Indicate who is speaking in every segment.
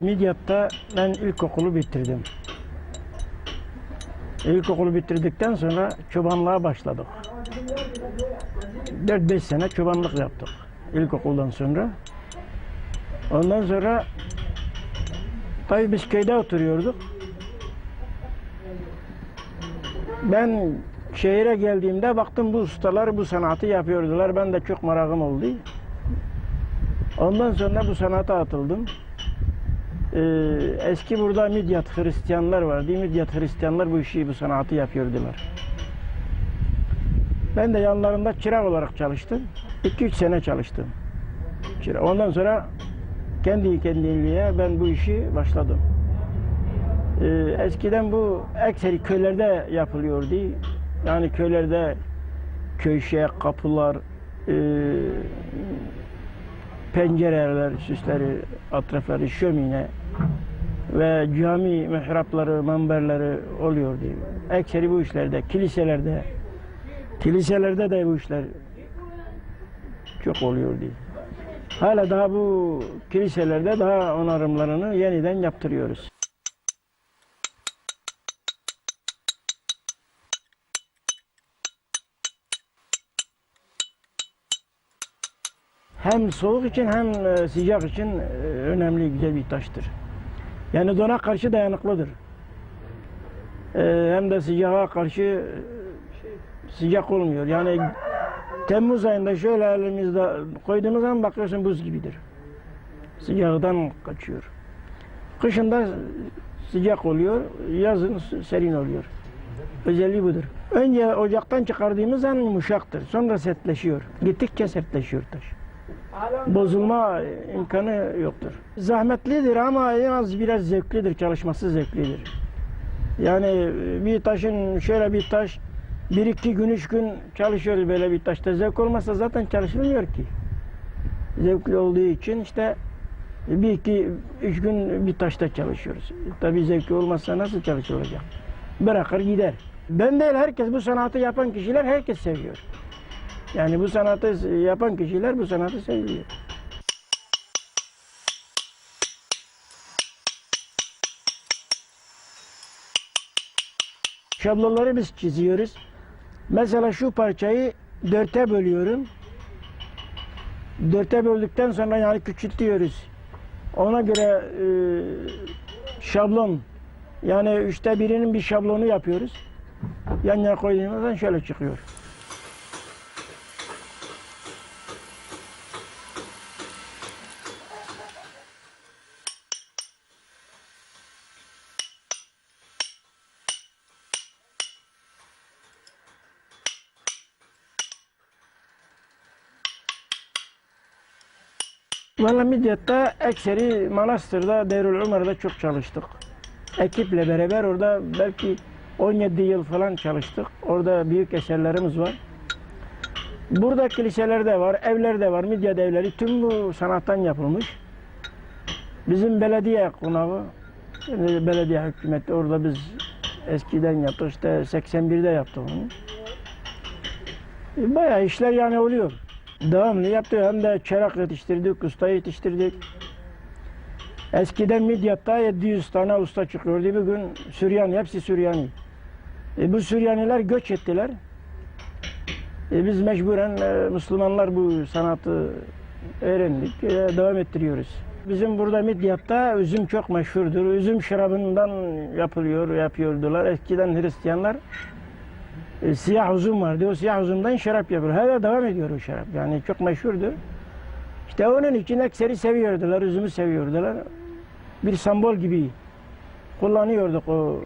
Speaker 1: Midyat'ta ben ilkokulu bitirdim. İlkokulu bitirdikten sonra çobanlığa başladık. 4-5 sene çobanlık yaptık ilkokuldan sonra. Ondan sonra tabii biz köyde oturuyorduk. Ben şehire geldiğimde baktım bu ustalar bu sanatı yapıyordular. Ben de çok merakım oldu. Ondan sonra bu sanata atıldım. Ee, eski burada Midyat Hristiyanlar vardı. Midyat Hristiyanlar bu işi, bu sanatı yapıyordular. Ben de yanlarında çırak olarak çalıştım. 2-3 sene çalıştım. Çırak. Ondan sonra kendi kendiliğe ben bu işi başladım. Ee, eskiden bu ekseri köylerde yapılıyordu. Yani köylerde köşe, kapılar, e, pencereler, süsleri, atrafları, şömine ve cami mihrapları, manberleri oluyordu. Ekseri bu işlerde, kiliselerde, kiliselerde de bu işler çok oluyordu. Hala daha bu kiliselerde daha onarımlarını yeniden yaptırıyoruz. Hem soğuk için hem e, sıcak için e, önemli güzel bir taştır. Yani dona karşı dayanıklıdır. E, Hem de sıcağa karşı e, sıcak olmuyor. Yani Temmuz ayında şöyle elimizde koyduğunuz zaman bakıyorsun buz gibidir. Sıcaktan kaçıyor. Kışında sıcak oluyor, yazın serin oluyor. Özelliği budur. Önce ocaktan çıkardığımız zaman yumuşaktır. Sonra sertleşiyor. Gittikçe sertleşiyor taş. Bozulma imkanı yoktur. Zahmetlidir ama en az biraz zevklidir. Çalışması zevklidir. Yani bir taşın şöyle bir taş bir iki gün üç gün çalışıyoruz böyle bir taşta. Zevk olmazsa zaten çalışılmıyor ki. Zevkli olduğu için işte bir iki üç gün bir taşta çalışıyoruz. Tabii zevkli olmazsa nasıl çalışılacak? Bırakır gider. Ben değil herkes bu sanatı yapan kişiler herkes seviyor. Yani bu sanatı yapan kişiler bu sanatı seviyor. Şablonları biz çiziyoruz. Mesela şu parçayı dörte bölüyorum. Dörte böldükten sonra yani küçültüyoruz. Ona göre e, şablon yani üçte birinin bir şablonu yapıyoruz. Yan yana koyduğumuzdan şöyle çıkıyor. Valla Midyat'ta ekseri Manastır'da, Deyrül Umar'da çok çalıştık. Ekiple beraber orada belki 17 yıl falan çalıştık. Orada büyük eserlerimiz var. Burada kiliseler de var, evler de var, Midyat evleri. Tüm bu sanattan yapılmış. Bizim belediye konağı, belediye hükümeti orada biz eskiden yaptık. işte 81'de yaptık onu. E, Bayağı işler yani oluyor. Devamlı yaptık. Hem de çırak yetiştirdik, usta yetiştirdik. Eskiden Midyat'ta 700 tane usta çıkıyordu. Bugün Süryani, hepsi Süryani. E, bu Süryaniler göç ettiler. E, biz mecburen e, Müslümanlar bu sanatı öğrendik, e, devam ettiriyoruz. Bizim burada Midyat'ta üzüm çok meşhurdur. Üzüm şarabından yapılıyor, yapıyordular. Eskiden Hristiyanlar e, siyah uzun vardı. O siyah uzundan şarap yapıyor. Hala devam ediyor o şarap. Yani çok meşhurdur. İşte onun için ekseri seviyordular, üzümü seviyordular. Bir sembol gibi kullanıyorduk o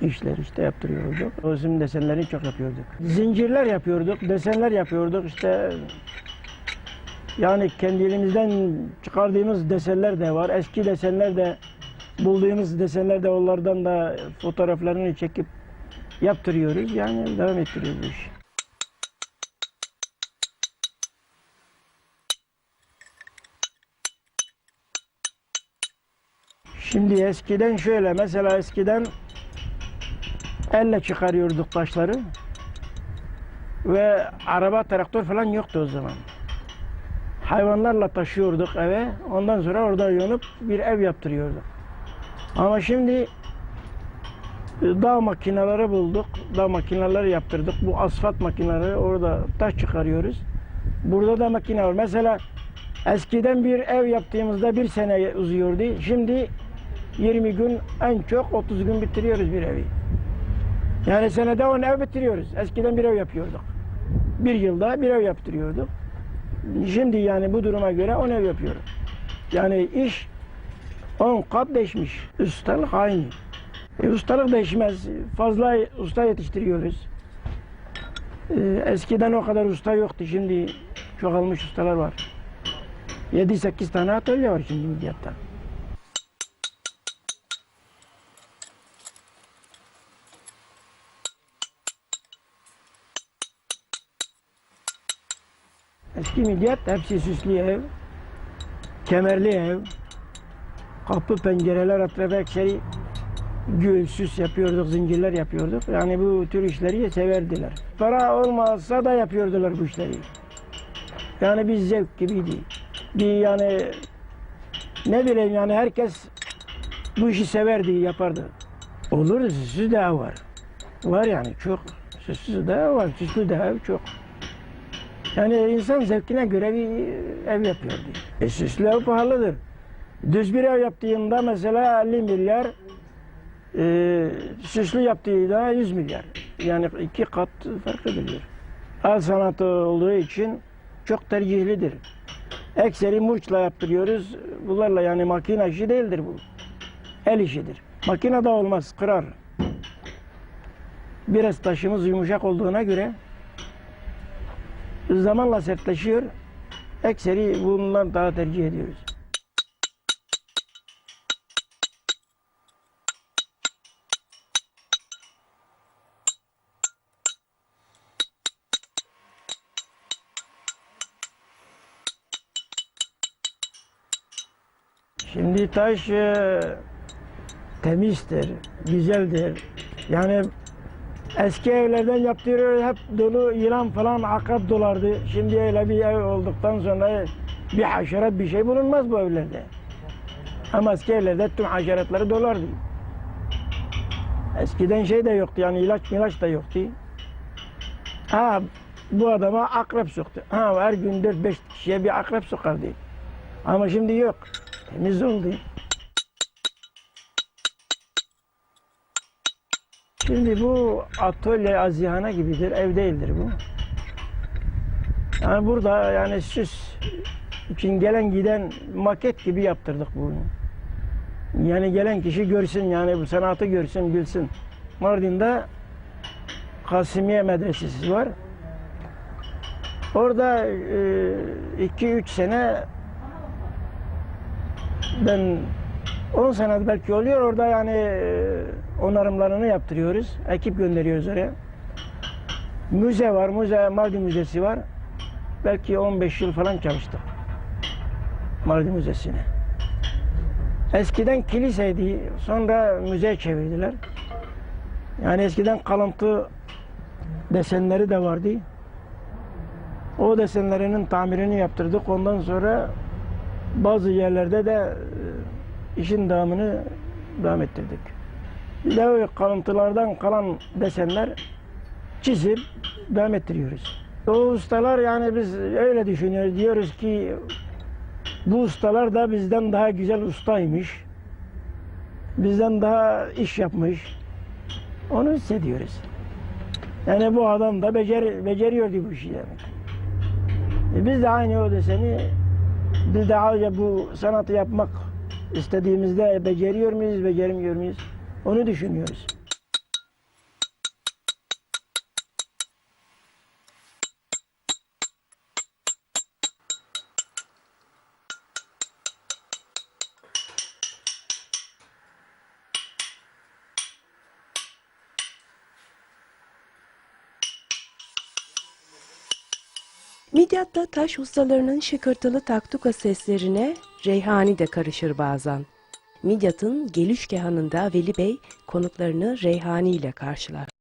Speaker 1: işler işte yaptırıyorduk. O üzüm desenlerini çok yapıyorduk. Zincirler yapıyorduk, desenler yapıyorduk işte. Yani kendi elimizden çıkardığımız desenler de var. Eski desenler de bulduğumuz desenler de onlardan da fotoğraflarını çekip yaptırıyoruz. Yani devam ettiriyoruz bu işi. Şimdi eskiden şöyle mesela eskiden elle çıkarıyorduk taşları ve araba traktör falan yoktu o zaman. hayvanlarla taşıyorduk eve. Ondan sonra orada yonup bir ev yaptırıyorduk. Ama şimdi dağ makineleri bulduk. Dağ makineleri yaptırdık. Bu asfalt makineleri orada taş çıkarıyoruz. Burada da makine var. Mesela eskiden bir ev yaptığımızda bir sene uzuyordu. Şimdi 20 gün en çok 30 gün bitiriyoruz bir evi. Yani senede 10 ev bitiriyoruz. Eskiden bir ev yapıyorduk. Bir yılda bir ev yaptırıyorduk. Şimdi yani bu duruma göre 10 ev yapıyorum. Yani iş 10 kat değişmiş. Ustalık aynı. E, ustalık değişmez. Fazla usta yetiştiriyoruz. E, eskiden o kadar usta yoktu. Şimdi çoğalmış ustalar var. 7-8 tane atölye var şimdi Midyat'ta. Eski midyat hepsi süslü ev, kemerli ev, kapı pencereler etrafı ekseri gül, süs yapıyorduk, zincirler yapıyorduk. Yani bu tür işleri severdiler. Para olmazsa da yapıyordular bu işleri. Yani bir zevk gibiydi. Bir yani ne bileyim yani herkes bu işi severdi, yapardı. Olur, süslü de ev var. Var yani çok. Süslü de ev var, süslü ev çok. Yani insan zevkine göre bir ev yapıyor diye. E süslü ev pahalıdır. Düz bir ev yaptığında mesela 50 milyar, e, süslü yaptığında 100 milyar. Yani iki kat fark ediliyor. El sanatı olduğu için çok tercihlidir. Ekseri murçla yaptırıyoruz. Bunlarla yani makine işi değildir bu. El işidir. Makine da olmaz, kırar. Biraz taşımız yumuşak olduğuna göre zamanla sertleşiyor. Ekseri bundan daha tercih ediyoruz. Şimdi taş e, temizdir, güzeldir. Yani eski evlerden yaptırıyor hep dolu yılan falan akap dolardı. Şimdi öyle bir ev olduktan sonra bir haşerat bir şey bulunmaz bu evlerde. Ama eski evlerde tüm haşeratları dolardı. Eskiden şey de yoktu yani ilaç milaç da yoktu. Ha bu adama akrep soktu. Ha her gün 4-5 kişiye bir akrep sokardı. Ama şimdi yok. Temiz oldu. Şimdi bu atölye azihana gibidir, ev değildir bu. Yani burada yani süs için gelen giden maket gibi yaptırdık bunu. Yani gelen kişi görsün yani bu sanatı görsün, bilsin. Mardin'de Kasimiye Medresesi var. Orada 2-3 sene ben 10 senedir belki oluyor orada yani e, onarımlarını yaptırıyoruz. Ekip gönderiyoruz oraya. Müze var, müze, Mardin Müzesi var. Belki 15 yıl falan çalıştık. Mardin Müzesi'ne. Eskiden kiliseydi, sonra müzeye çevirdiler. Yani eskiden kalıntı desenleri de vardı. O desenlerinin tamirini yaptırdık. Ondan sonra bazı yerlerde de e, işin devamını devam ettirdik. O kalıntılardan kalan desenler çizip devam ettiriyoruz. O ustalar yani biz öyle düşünüyoruz. Diyoruz ki bu ustalar da bizden daha güzel ustaymış. Bizden daha iş yapmış. Onu hissediyoruz. Yani bu adam da becer, beceriyordu bu işi demek. E biz de aynı o deseni biz de ayrıca bu sanatı yapmak istediğimizde beceriyor muyuz, beceremiyor muyuz? Onu düşünüyoruz.
Speaker 2: Midyat'ta taş ustalarının şıkırtılı taktuka seslerine reyhani de karışır bazen. Midyat'ın Gelüşkehan'ında Veli Bey konuklarını reyhani ile karşılar.